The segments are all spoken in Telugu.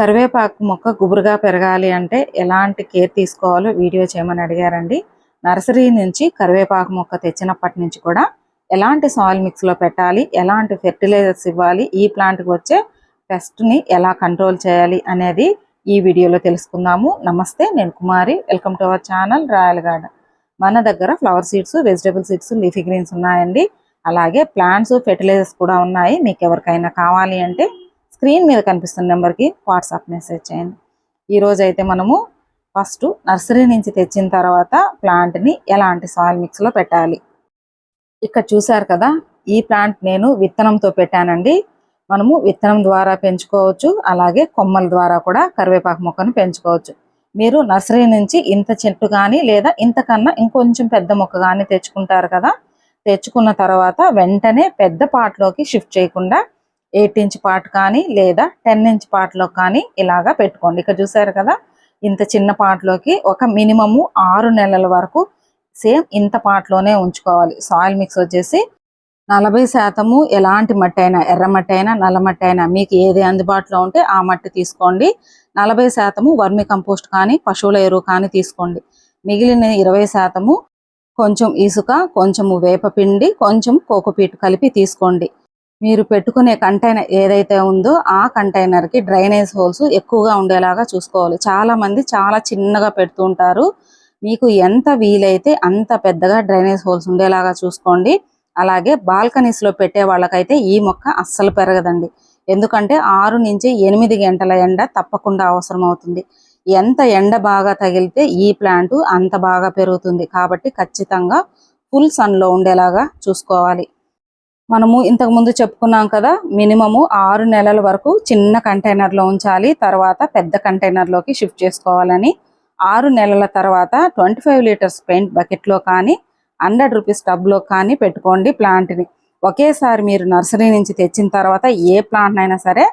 కరివేపాకు మొక్క గుబురుగా పెరగాలి అంటే ఎలాంటి కేర్ తీసుకోవాలో వీడియో చేయమని అడిగారండి. నర్సరీ నుంచి కరివేపాకు మొక్క తెచ్చినప్పటి నుంచి కూడా ఎలాంటి సాయిల్ మిక్స్లో పెట్టాలి ఎలాంటి ఫెర్టిలైజర్స్ ఇవ్వాలి ఈ ప్లాంట్కి వచ్చే పెస్ట్ని ఎలా కంట్రోల్ చేయాలి అనేది ఈ వీడియోలో తెలుసుకుందాము. నమస్తే నేను Kumari. Welcome to our channel Royal Garden. మన దగ్గర flower seeds vegetable seeds leafy greens ఉన్నాయండి. అలాగే ప్లాంట్స్ ఫెర్టిలైజర్స్ కూడా ఉన్నాయి. మీకు ఎవరికైనా కావాలి అంటే స్క్రీన్ మీద కనిపిస్తున్న నెంబర్కి వాట్సాప్ మెసేజ్ చేయండి. ఈరోజు అయితే మనము ఫస్ట్ నర్సరీ నుంచి తెచ్చిన తర్వాత ప్లాంట్ని ఎలాంటి సాయిల్ మిక్స్లో పెట్టాలి? ఇక్కడ చూసారు కదా ఈ ప్లాంట్ నేను విత్తనంతో పెట్టానండి. మనము విత్తనం ద్వారా పెంచుకోవచ్చు అలాగే కొమ్మల ద్వారా కూడా కరివేపాకు మొక్కను పెంచుకోవచ్చు. మీరు నర్సరీ నుంచి ఇంత చెట్టు కానీ లేదా ఇంతకన్నా ఇంకొంచెం పెద్ద మొక్క కానీ తెచ్చుకుంటారు కదా తెచ్చుకున్న తర్వాత వెంటనే పెద్ద పాట్లోకి షిఫ్ట్ చేయకుండా ఎయిట్ ఇంచ్ పార్ట్ కానీ లేదా టెన్ ఇంచ్ పార్ట్లో కానీ ఇలాగా పెట్టుకోండి. ఇక్కడ చూసారు కదా ఇంత చిన్న పార్ట్లోకి ఒక మినిమము ఆరు నెలల వరకు సేమ్ ఇంత పార్ట్లోనే ఉంచుకోవాలి. సాయిల్ మిక్స్ వచ్చేసి నలభై శాతము ఎలాంటి మట్టి అయినా ఎర్ర మట్టి అయినా నల్ల మట్టి అయినా మీకు ఏది అందుబాటులో ఉంటే ఆ మట్టి తీసుకోండి. నలభై శాతము వర్మి కంపోస్ట్ కానీ పశువుల ఎరువు కానీ తీసుకోండి. మిగిలిన ఇరవై శాతము కొంచెం ఇసుక కొంచెము వేపపిండి కొంచెం కోకోపీట్ కలిపి తీసుకోండి. మీరు పెట్టుకునే కంటైనర్ ఏదైతే ఉందో ఆ కంటైనర్కి డ్రైనేజ్ హోల్స్ ఎక్కువగా ఉండేలాగా చూసుకోవాలి. చాలా మంది చాలా చిన్నగా పెడుతూ ఉంటారు. మీకు ఎంత వీలైతే అంత పెద్దగా డ్రైనేజ్ హోల్స్ ఉండేలాగా చూసుకోండి. అలాగే బాల్కనీస్లో పెట్టే వాళ్ళకైతే ఈ మొక్క అస్సలు పెరగదండి. ఎందుకంటే ఆరు నుంచి ఎనిమిది గంటల ఎండ తప్పకుండా అవసరం అవుతుంది. ఎంత ఎండ బాగా తగిలితే ఈ ప్లాంట్ అంత బాగా పెరుగుతుంది. కాబట్టి ఖచ్చితంగా ఫుల్ సన్లో ఉండేలాగా చూసుకోవాలి. మనము ఇంతకు ముందు చెప్పుకున్నాం కదా మినిమము ఆరు నెలల వరకు చిన్న కంటైనర్లో ఉంచాలి తర్వాత పెద్ద కంటైనర్లోకి షిఫ్ట్ చేసుకోవాలని. ఆరు నెలల తర్వాత ట్వంటీ ఫైవ్ లీటర్స్ పెయింట్ బకెట్లో కానీ హండ్రెడ్ రూపీస్ టబ్లో కానీ పెట్టుకోండి ప్లాంట్ని. ఒకేసారి మీరు నర్సరీ నుంచి తెచ్చిన తర్వాత ఏ ప్లాంట్ అయినా సరే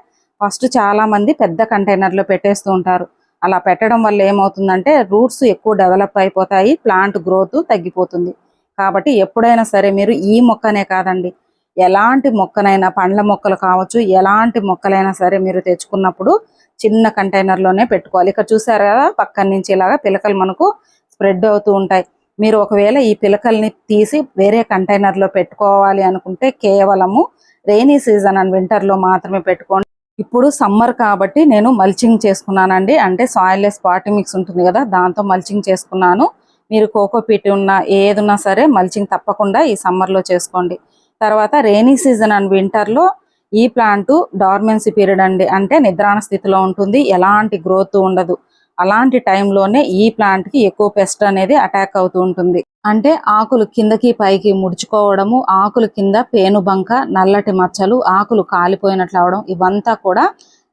ఫస్ట్ చాలా మంది పెద్ద కంటైనర్లో పెట్టేస్తూ ఉంటారు. అలా పెట్టడం వల్ల ఏమవుతుందంటే రూట్స్ ఎక్కువ డెవలప్ అయిపోతాయి ప్లాంట్ గ్రోత్ తగ్గిపోతుంది. కాబట్టి ఎప్పుడైనా సరే మీరు ఈ మొక్కనే కాదండి ఎలాంటి మొక్కనైనా పండ్ల మొక్కలు కావచ్చు ఎలాంటి మొక్కలైనా సరే మీరు తెచ్చుకున్నప్పుడు చిన్న కంటైనర్లోనే పెట్టుకోవాలి. ఇక్కడ చూసారు కదా పక్కన నుంచి ఇలాగా పిలకలు మనకు స్ప్రెడ్ అవుతూ ఉంటాయి. మీరు ఒకవేళ ఈ పిలకల్ని తీసి వేరే కంటైనర్లో పెట్టుకోవాలి అనుకుంటే కేవలము రెయినీ సీజన్ అండ్ వింటర్లో మాత్రమే పెట్టుకోండి. ఇప్పుడు సమ్మర్ కాబట్టి నేను మల్చింగ్ చేసుకున్నానండి. అంటే సాయిల్లెస్ పాటి మిక్స్ ఉంటుంది కదా దాంతో మల్చింగ్ చేసుకున్నాను. మీరు కోకోపీట్ ఉన్న ఏదున్నా సరే మల్చింగ్ తప్పకుండా ఈ సమ్మర్లో చేసుకోండి. తర్వాత రెయినీ సీజన్ అండ్ వింటర్లో ఈ ప్లాంట్ డార్మెన్సీ పీరియడ్ అండి. అంటే నిద్రాణ స్థితిలో ఉంటుంది. ఎలాంటి గ్రోత్ ఉండదు. అలాంటి టైంలోనే ఈ ప్లాంట్కి ఎక్కువ పెస్ట్ అనేది అటాక్ అవుతూ ఉంటుంది. అంటే ఆకులు కిందకి పైకి ముడుచుకోవడము ఆకులు కింద పేనుబంక నల్లటి మచ్చలు ఆకులు కాలిపోయినట్లు అవడం ఇవంతా కూడా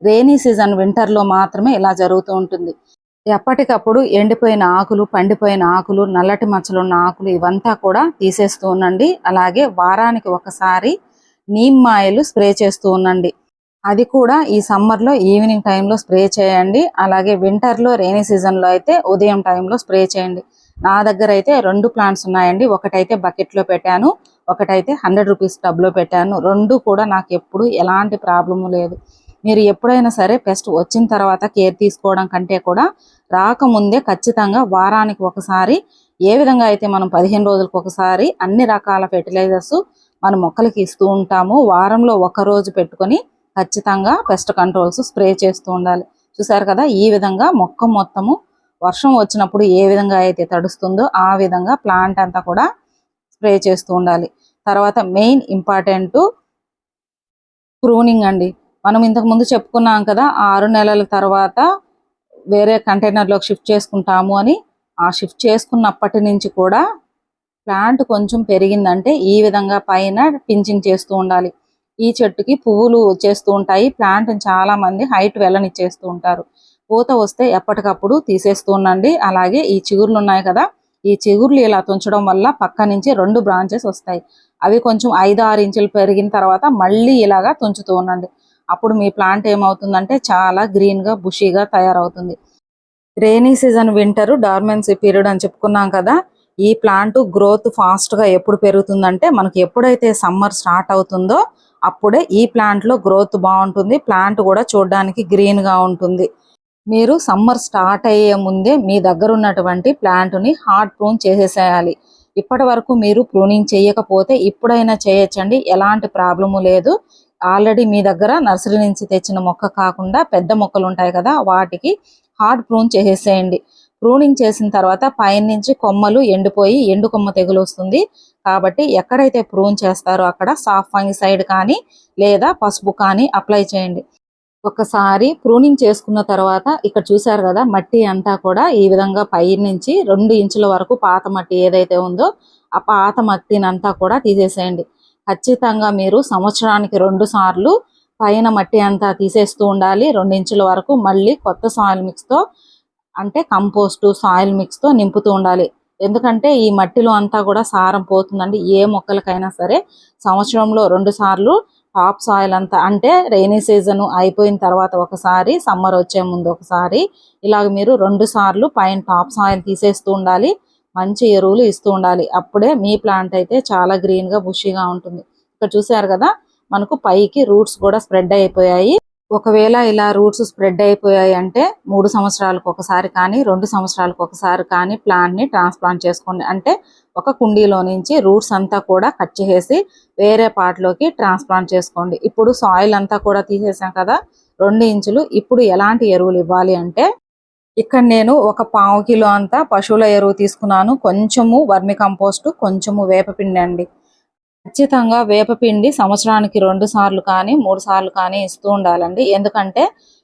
రేనీ సీజన్ వింటర్లో మాత్రమే ఇలా జరుగుతూ ఉంటుంది. ఎప్పటికప్పుడు ఎండిపోయిన ఆకులు పండిపోయిన ఆకులు నల్లటి మచ్చలు ఉన్న ఆకులు ఇవంతా కూడా తీసేస్తూ ఉండండి. అలాగే వారానికి ఒకసారి నీమ్ ఆయిల్ స్ప్రే చేస్తూ ఉండండి. అది కూడా ఈ సమ్మర్లో ఈవినింగ్ టైంలో స్ప్రే చేయండి. అలాగే వింటర్లో రెయినీ సీజన్లో అయితే ఉదయం టైంలో స్ప్రే చేయండి. నా దగ్గర అయితే రెండు ప్లాంట్స్ ఉన్నాయండి. ఒకటైతే బకెట్లో పెట్టాను ఒకటైతే హండ్రెడ్ రూపీస్ టబ్లో పెట్టాను. రెండు కూడా నాకు ఎప్పుడు ఎలాంటి ప్రాబ్లము లేదు. మీరు ఎప్పుడైనా సరే పెస్ట్ వచ్చిన తర్వాత కేర్ తీసుకోవడం కంటే కూడా రాకముందే ఖచ్చితంగా వారానికి ఒకసారి ఏ విధంగా అయితే మనం పదిహేను రోజులకు ఒకసారి అన్ని రకాల ఫెర్టిలైజర్స్ మన మొక్కలకి ఇస్తూ ఉంటాము వారంలో ఒక రోజు పెట్టుకొని ఖచ్చితంగా పెస్ట్ కంట్రోల్స్ స్ప్రే చేస్తూ ఉండాలి. చూసారు కదా ఈ విధంగా మొక్క మొత్తము వర్షం వచ్చినప్పుడు ఏ విధంగా అయితే తడుస్తుందో ఆ విధంగా ప్లాంట్ అంతా కూడా స్ప్రే చేస్తూ ఉండాలి. తర్వాత మెయిన్ ఇంపార్టెంట్ ప్రూనింగ్ అండి. మనం ఇంతకు ముందు చెప్పుకున్నాం కదా ఆరు నెలల తర్వాత వేరే కంటైనర్లోకి షిఫ్ట్ చేసుకుంటాము అని ఆ షిఫ్ట్ చేసుకున్నప్పటి నుంచి కూడా ప్లాంట్ కొంచెం పెరిగిందంటే ఈ విధంగా పైన పించింగ్ చేస్తూ ఉండాలి. ఈ చెట్టుకి పువ్వులు వచ్చేస్తూ ఉంటాయి ప్లాంట్ చాలా మంది హైట్ వెళ్ళనిచ్చేస్తూ ఉంటారు. పూత వస్తే ఎప్పటికప్పుడు తీసేస్తూ ఉండండి. అలాగే ఈ చిగుర్లు ఉన్నాయి కదా ఈ చిగుర్లు ఇలా తుంచడం వల్ల పక్క నుంచి రెండు బ్రాంచెస్ వస్తాయి. అవి కొంచెం ఐదు ఆరు ఇంచులు పెరిగిన తర్వాత మళ్ళీ ఇలాగా తుంచుతూ ఉండండి. అప్పుడు మీ ప్లాంట్ ఏమవుతుందంటే చాలా గ్రీన్గా బుషీగా తయారవుతుంది. Rainy season winter dormancy period అని చెప్పుకున్నాం కదా ఈ ప్లాంట్ గ్రోత్ ఫాస్ట్గా ఎప్పుడు పెరుగుతుందంటే మనకి ఎప్పుడైతే సమ్మర్ స్టార్ట్ అవుతుందో అప్పుడే ఈ ప్లాంట్లో గ్రోత్ బాగుంటుంది ప్లాంట్ కూడా చూడడానికి గ్రీన్గా ఉంటుంది. మీరు సమ్మర్ స్టార్ట్ అయ్యే ముందే మీ దగ్గర ఉన్నటువంటి ప్లాంట్ని హార్డ్ ప్రూన్ చేసేసేయాలి. ఇప్పటి వరకు మీరు ప్రూనింగ్ చేయకపోతే ఇప్పుడైనా చేయొచ్చండి ఎలాంటి ప్రాబ్లము లేదు. ఆల్రెడీ మీ దగ్గర నర్సరీ నుంచి తెచ్చిన మొక్క కాకుండా పెద్ద మొక్కలు ఉంటాయి కదా వాటికి హార్డ్ ప్రూన్ చేసేసేయండి ప్రూనింగ్ చేసిన తర్వాత పైన నుంచి కొమ్మలు ఎండిపోయి ఎండు కొమ్మ తెగులు వస్తుంది. కాబట్టి ఎక్కడైతే ప్రూన్ చేస్తారో అక్కడ సాఫ్ సైడ్ కానీ లేదా పసుపు కానీ అప్లై చేయండి. ఒకసారి ప్రూనింగ్ చేసుకున్న తర్వాత ఇక్కడ చూసారు కదా మట్టి అంతా కూడా ఈ విధంగా పై నుంచి రెండు ఇంచుల వరకు పాత మట్టి ఏదైతే ఉందో ఆ పాత మట్టిని అంతా కూడా తీసేసేయండి. ఖచ్చితంగా మీరు సంవత్సరానికి రెండు సార్లు పైన మట్టి అంతా తీసేస్తూ ఉండాలి. రెండు ఇంచుల వరకు మళ్ళీ కొత్త సాయిల్ మిక్స్తో అంటే కంపోస్టు సాయిల్ మిక్స్తో నింపుతూ ఉండాలి. ఎందుకంటే ఈ మట్టిలో అంతా కూడా సారం పోతుందండి. ఏ మొక్కలకైనా సరే సంవత్సరంలో రెండు సార్లు టాప్ సాయిల్ అంతా అంటే రైనీ సీజన్ అయిపోయిన తర్వాత ఒకసారి సమ్మర్ వచ్చే ముందు ఒకసారి ఇలాగ మీరు రెండు సార్లు పైన టాప్ సాయిల్ తీసేస్తూ ఉండాలి. మంచి ఎరువులు ఇస్తూ ఉండాలి. అప్పుడే మీ ప్లాంట్ అయితే చాలా గ్రీన్గా బుషీగా ఉంటుంది. ఇక్కడ చూసారు కదా మనకు పైకి రూట్స్ కూడా స్ప్రెడ్ అయిపోయాయి. ఒకవేళ ఇలా రూట్స్ స్ప్రెడ్ అయిపోయాయి అంటే మూడు సంవత్సరాలకు ఒకసారి కానీ రెండు సంవత్సరాలకు ఒకసారి కానీ ప్లాంట్ని ట్రాన్స్ప్లాంట్ చేసుకోండి. అంటే ఒక కుండీలో నుంచి రూట్స్ అంతా కూడా కట్ చేసి వేరే పార్ట్లోకి ట్రాన్స్ప్లాంట్ చేసుకోండి. ఇప్పుడు సాయిల్ అంతా కూడా తీసేసాం కదా రెండు ఇంచులు. ఇప్పుడు ఎలాంటి ఎరువులు ఇవ్వాలి అంటే ఇక్కడ నేను ఒక పావు కిలో అంతా పశువుల ఎరువు తీసుకున్నాను. కొంచెము వర్మి కంపోస్ట్ కొంచెము వేపపిండి అండి. ఖచ్చితంగా వేపపిండి సంవత్సరానికి రెండు సార్లు కానీ మూడు సార్లు కానీ ఇస్తూ ఉండాలండి. ఎందుకంటే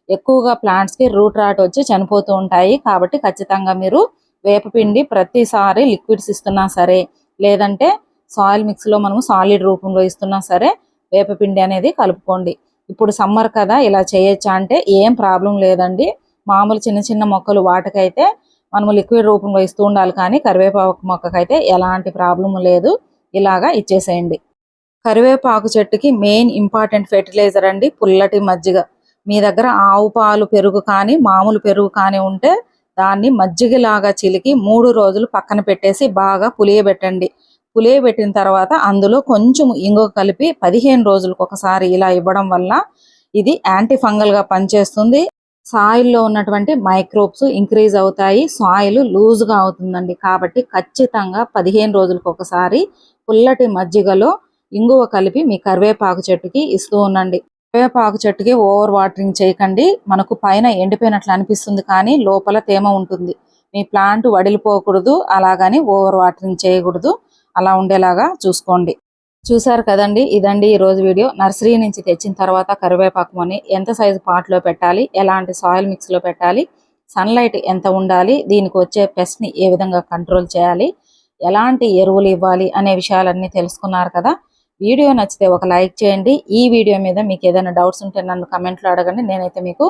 ఎక్కువగా ప్లాంట్స్కి రూట్ రాట్ వచ్చి చనిపోతూ ఉంటాయి. కాబట్టి ఖచ్చితంగా మీరు వేపపిండి ప్రతిసారి లిక్విడ్స్ ఇస్తున్నా సరే లేదంటే సాయిల్ మిక్స్లో మనము సాలిడ్ రూపంలో ఇస్తున్నా సరే వేపపిండి అనేది కలుపుకోండి. ఇప్పుడు సమ్మర్ కదా ఇలా చేయొచ్చా అంటే ఏం ప్రాబ్లం లేదండి. మామూలు చిన్న చిన్న మొక్కలు వాటికైతే మనము లిక్విడ్ రూపంలో ఇస్తూ ఉండాలి కానీ కరివేపాకు మొక్కకైతే ఎలాంటి ప్రాబ్లం లేదు. ఇలాగా ఇచ్చేసేయండి. కరివేపాకు చెట్టుకి మెయిన్ ఇంపార్టెంట్ ఫెర్టిలైజర్ అండి పుల్లటి మజ్జిగ. మీ దగ్గర ఆవు పాలు పెరుగు కానీ మామూలు పెరుగు కానీ ఉంటే దాన్ని మజ్జిగలాగా చిలికి మూడు రోజులు పక్కన పెట్టేసి బాగా పులియబెట్టండి. పులియబెట్టిన తర్వాత అందులో కొంచెం ఇంగు కలిపి పదిహేను రోజులకు ఒకసారి ఇలా ఇవ్వడం వల్ల ఇది యాంటీ ఫంగల్గా పనిచేస్తుంది. సాయిల్లో ఉన్నటువంటి మైక్రోబ్స్ ఇంక్రీజ్ అవుతాయి సాయిల్ లూజ్గా అవుతుందండి. కాబట్టి ఖచ్చితంగా పదిహేను రోజులకు ఒకసారి పుల్లటి మజ్జిగలో ఇంగువ కలిపి మీ కరివేపాకు చెట్టుకి ఇస్తూ ఉండండి. కరివేపాకు చెట్టుకి ఓవర్ వాటరింగ్ చేయకండి. మనకు పైన ఎండిపోయినట్లు అనిపిస్తుంది కానీ లోపల తేమ ఉంటుంది. మీ ప్లాంట్ వడిలిపోకూడదు అలాగని ఓవర్ వాటరింగ్ చేయకూడదు. అలా ఉండేలాగా చూసుకోండి. చూసారు కదండి ఇదండి ఈ రోజు వీడియో. నర్సరీ నుంచి తెచ్చిన తర్వాత కరివేపాకు ఎంత సైజు పాట్లో పెట్టాలి ఎలాంటి సాయిల్ మిక్స్లో పెట్టాలి సన్లైట్ ఎంత ఉండాలి దీనికి వచ్చే పెస్ట్ని ఏ విధంగా కంట్రోల్ చేయాలి ఎలాంటి ఎరువులు ఇవ్వాలి అనే విషయాలన్నీ తెలుసుకున్నారు కదా. వీడియో నచ్చితే ఒక లైక్ చేయండి. ఈ వీడియో మీద మీకు ఏదైనా డౌట్స్ ఉంటే నన్ను కమెంట్లో అడగండి. నేనైతే మీకు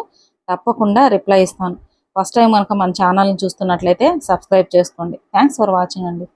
తప్పకుండా రిప్లై ఇస్తాను. ఫస్ట్ టైం కనుక మన ఛానల్ని చూస్తున్నట్లయితే సబ్స్క్రైబ్ చేసుకోండి. థ్యాంక్స్ ఫర్ వాచింగ్ అండి.